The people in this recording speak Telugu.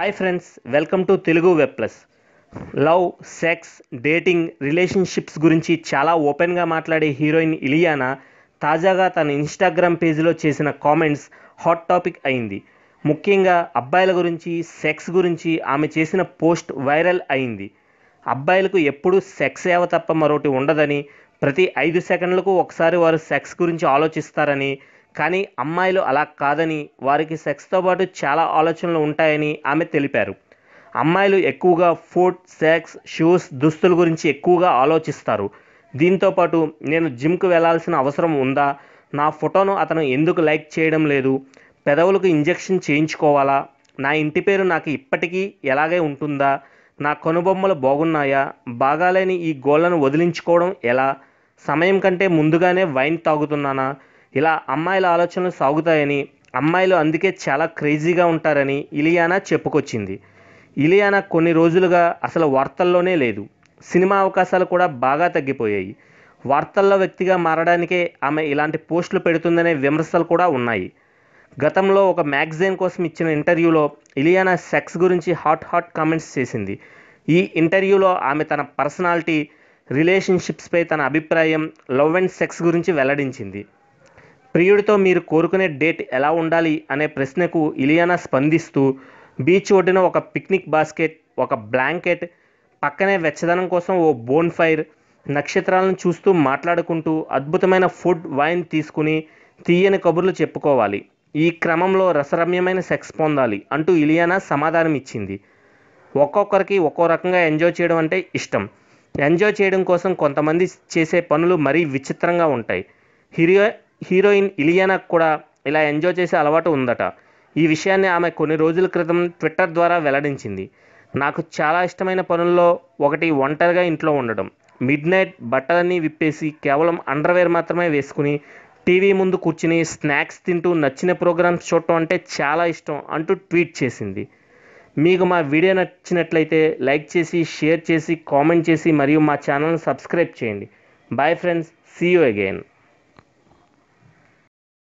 Hi friends welcome to Telugu web plus love sex dating relationships గురించి చాలా ఓపెన్గా మాట్లాడే హీరోయిన్ ఇలియానా తాజాగా తన ఇన్స్టాగ్రామ్ పేజీలో చేసిన కామెంట్స్ హాట్ టాపిక్ అయింది. ముఖ్యంగా అబ్బాయిల గురించి సెక్స్ గురించి ఆమె చేసిన పోస్ట్ వైరల్ అయింది. అబ్బాయిలకు ఎప్పుడూ సెక్స్ సేవ తప్ప మరొకటి ఉండదని ప్రతి ఐదు సెకండ్లకు ఒకసారి వారు సెక్స్ గురించి ఆలోచిస్తారని కానీ అమ్మాయిలు అలా కాదని వారికి సెక్స్తో పాటు చాలా ఆలోచనలు ఉంటాయని ఆమె తెలిపారు. అమ్మాయిలు ఎక్కువగా ఫుడ్ సెక్స్ షూస్ దుస్తుల గురించి ఎక్కువగా ఆలోచిస్తారు. దీంతో పాటు నేను జిమ్కు వెళ్ళాల్సిన అవసరం ఉందా? నా ఫోటోను అతను ఎందుకు లైక్ చేయడం లేదు? పెదవులకు ఇంజెక్షన్ చేయించుకోవాలా? నా ఇంటి పేరు నాకు ఇప్పటికీ ఎలాగే ఉంటుందా? నా కనుబొమ్మలు బాగున్నాయా? బాగాలేని ఈ గోళ్ళను వదిలించుకోవడం ఎలా? సమయం కంటే ముందుగానే వైన్ తాగుతున్నానా? ఇలా అమ్మాయిల ఆలోచనలు సాగుతాయని అమ్మాయిలు అందుకే చాలా క్రేజీగా ఉంటారని ఇలియానా చెప్పుకొచ్చింది. ఇలియానా కొన్ని రోజులుగా అసలు వార్తల్లోనే లేదు. సినిమా అవకాశాలు కూడా బాగా తగ్గిపోయాయి. వార్తల్లో వ్యక్తిగా మారడానికే ఆమె ఇలాంటి పోస్టులు పెడుతుందనే విమర్శలు కూడా ఉన్నాయి. గతంలో ఒక మ్యాగజైన్ కోసం ఇచ్చిన ఇంటర్వ్యూలో ఇలియానా సెక్స్ గురించి హాట్ హాట్ కామెంట్స్ చేసింది. ఈ ఇంటర్వ్యూలో ఆమె తన పర్సనాలిటీ రిలేషన్షిప్స్పై తన అభిప్రాయం లవ్ అండ్ సెక్స్ గురించి వెల్లడించింది. ప్రియుడితో మీరు కోరుకునే డేట్ ఎలా ఉండాలి అనే ప్రశ్నకు ఇలియానా స్పందిస్తూ బీచ్ ఒడ్డున ఒక పిక్నిక్ బాస్కెట్ ఒక బ్లాంకెట్ పక్కనే వెచ్చదనం కోసం ఓ బోన్ ఫైర్ నక్షత్రాలను చూస్తూ మాట్లాడుకుంటూ అద్భుతమైన ఫుడ్ వైన్ తీసుకుని తీయని కబుర్లు చెప్పుకోవాలి. ఈ క్రమంలో రసరమ్యమైన సెక్స్ పొందాలి అంటూ ఇలియానా సమాధానం ఇచ్చింది. ఒక్కొక్కరికి ఒక్కో రకంగా ఎంజాయ్ చేయడం అంటే ఇష్టం. ఎంజాయ్ చేయడం కోసం కొంతమంది చేసే పనులు మరీ విచిత్రంగా ఉంటాయి. హిరియో హీరోయిన్ ఇలియానాకు కూడా ఇలా ఎంజాయ్ చేసే అలవాటు ఉందట. ఈ విషయాన్ని ఆమె కొన్ని రోజుల క్రితం ట్విట్టర్ ద్వారా వెల్లడించింది. నాకు చాలా ఇష్టమైన పనుల్లో ఒకటి ఒంటరిగా ఇంట్లో ఉండడం. మిడ్ నైట్ బట్టలన్నీ విప్పేసి కేవలం అండర్వేర్ మాత్రమే వేసుకుని టీవీ ముందు కూర్చుని స్నాక్స్ తింటూ నచ్చిన ప్రోగ్రామ్స్ చూడటం అంటే చాలా ఇష్టం అంటూ ట్వీట్ చేసింది. మీకు మా వీడియో నచ్చినట్లయితే లైక్ చేసి షేర్ చేసి కామెంట్ చేసి మరియు మా ఛానల్ని సబ్స్క్రైబ్ చేయండి. Bye friends see you again.